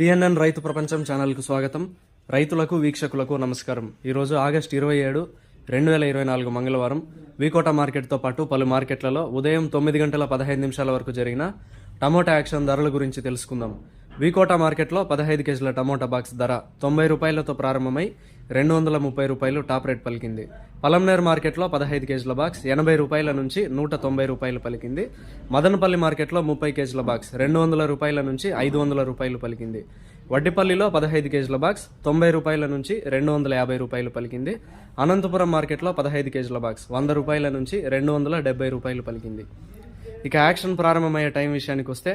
PNN రైతు ప్రపంచం ఛానల్కు స్వాగతం. రైతులకు వీక్షకులకు నమస్కారం. ఈరోజు ఆగస్టు ఇరవై ఏడు రెండు వేల ఇరవై నాలుగు మంగళవారం. వీకోట మార్కెట్తో పాటు పలు మార్కెట్లలో ఉదయం తొమ్మిది గంటల పదహైదు నిమిషాల వరకు జరిగిన టమోటా యాక్షన్ ధరల గురించి తెలుసుకుందాం. వీకోట మార్కెట్లో పదహైదు కేజీల టమోటా బాక్స్ ధర తొంభై రూపాయలతో ప్రారంభమై రెండు వందల ముప్పై రూపాయలు టాప్ రేట్ పలికింది. పలంనేర్ మార్కెట్లో పదహైదు కేజీల బాక్స్ ఎనభై రూపాయల నుంచి నూట తొంభై రూపాయలు పలికింది. మదనపల్లి మార్కెట్లో ముప్పై కేజీల బాక్స్ రెండు వందల రూపాయల నుంచి ఐదు వందల రూపాయలు పలికింది. వడ్డిపల్లిలో పదహైదు కేజీల బాక్స్ తొంభై రూపాయల నుంచి రెండు వందల యాభై రూపాయలు పలికింది. అనంతపురం మార్కెట్లో పదహైదు కేజీల బాక్స్ వంద రూపాయల నుంచి రెండు వందల డెబ్బై రూపాయలు పలికింది. ఇక యాక్షన్ ప్రారంభమయ్యే టైం విషయానికి వస్తే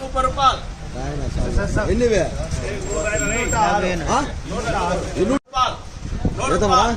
ముప్పై రూపాయలు ఎన్నివే నూట రూపాయలు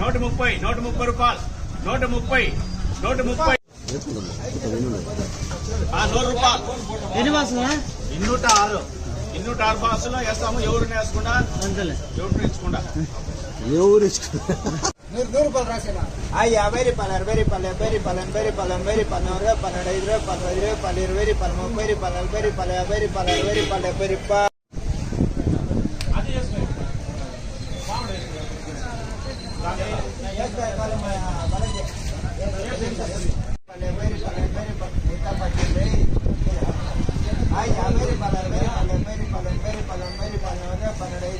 నూట ముప్పై నూట ముప్పై రూపాయలు. నూట ముప్పై నూట ముప్పై. నూరు రూపాయలు. ఎన్ని బాసులా ఇన్నూట ఆరు ఇన్నూట ఆరు బాసులో వేస్తాము. ఎవరిని వేసుకుండా ఎవరిని ఇచ్చకుండా ఎవరు ఆ యాభై రూపాయలు అరవై రూపాయలు డెబ్బై రూపాయలు ఎనభై రూపాయలు ఎనభై రూపాయలు నూరు రూపాయలు పన్నెండు ఐదు రూపాయలు పది రూపాయలు ఇరవై రూపాయలు ముప్పై రూపాయలు నలభై రూపాయలు యాభై రూపాయలు అరవై రూపాయలు డెబ్బై రూపాయలు.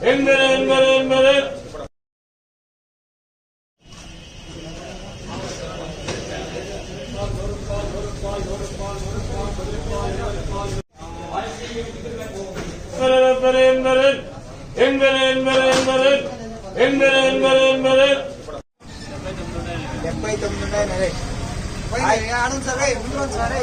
రూపాయలు ముప్పై రూపాయలు ఎన్నివే ఆ? ఎన్ని- యాభై అరవై యాభై అరవై డెబ్బై తొమ్మిది ఉన్నాయి నరే ఆనంద్ సరే ఉండు సరే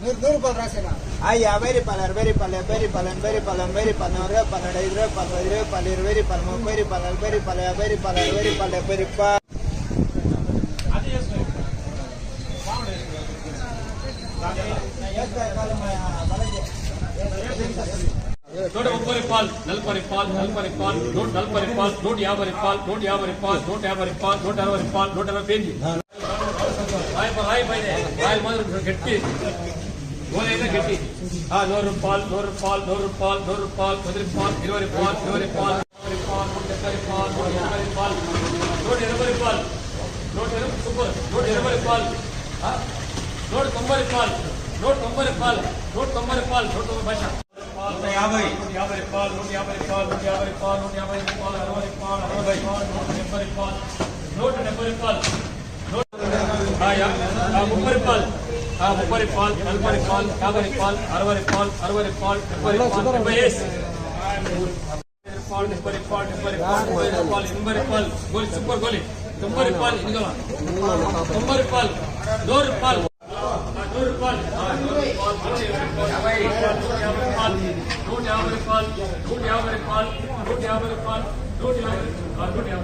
ನೂರು ರೂಪಾಯಿ ರಾಸೇನಾ ಅಯ್ಯ ಬೇರಿ ಪಾಲರ್ ಬೇರಿ ಪಾಲೆ ಬೇರಿ ಪಾಲನ್ ಬೇರಿ ಪಾಲನ್ ಬೇರಿ ಪಾಲನವ್ರ ಪನ್ನಡ ಇದ್ರೆ ಪಾಲ ಇದ್ರೆ ಪಾಲ ಇರುವೇರಿ ಪಾಲ ಬೇರಿ ಪಾಲ ಬೇರಿ ಪಾಲ ಬೇರಿ ಪಾಲ ಬೇರಿ ಪಾಲ ಬೇರಿ ಪಾ నూట ముప్పై రూపాయలు నలభై రూపాయలు నలభై రూపాయలు నూట నలభై రూపాయలు నూట యాభై రూపాయలు నూట యాభై రూపాయలు నూట యాభై రూపాయలు నూట అరవై రూపాయలు నూట అరవై పేజీ రాయి రాయి పైన రాయి మాదిరి గట్టి గోలైనా గట్టి ఆ నూరు రూపాయలు నూరు రూపాయలు నూరు రూపాయలు నూరు రూపాయలు పది రూపాయలు ఇరవై రూపాయలు ఇరవై రూపాయలు ముప్పై రూపాయలు నూట డెబ్బై రూపాయలు నూట ఎనభై రూపాయలు నూట ఎనభై రూపాయలు నూట ఎనభై సూపర్ నూట ఎనభై రూపాయలు ఆ? నూట తొంభై రూపాయలు నూట తొంభై రూపాయలు నూట తొంభై రూపాయలు నూట తొంభై భాష నూట యాభై నూట యాభై రూపాయలు నూట యాభై రూపాయలు నూట యాభై రూపాయలు నూట యాభై రూపాయలు అరవై రూపాయలు అరవై రూపాయలు నూట డెబ్బై రూపాయలు నూట డెబ్బై రూపాయలు నూట ఆ, యా- ఆ, ముప్పై రూపాయలు ఆ, ముప్పై రూపాయలు నలభై రూపాయలు యాభై రూపాయలు అరవై రూపాయలు అరవై రూపాయలు డెబ్బై రూపాయలు డెబ్బై వేసి రూపాయలు డెబ్బై రూపాయలు డెబ్బై రూపాయలు డెబ్బై రూపాయలు ఎనభై రూపాయలు గోలి సూపర్ గోలి తొంభై రూపాయలు ఇందులో తొంభై రూపాయలు నూరు రూపాయలు ఆ, నూరు రూపాయలు ఆ, నూరు రూపాయలు నూట యాభై రూపాయలు నూట యాభై రూపాయలు నూట యాభై రూపాయలు నూట యాభై రూపాయలు నూట యాభై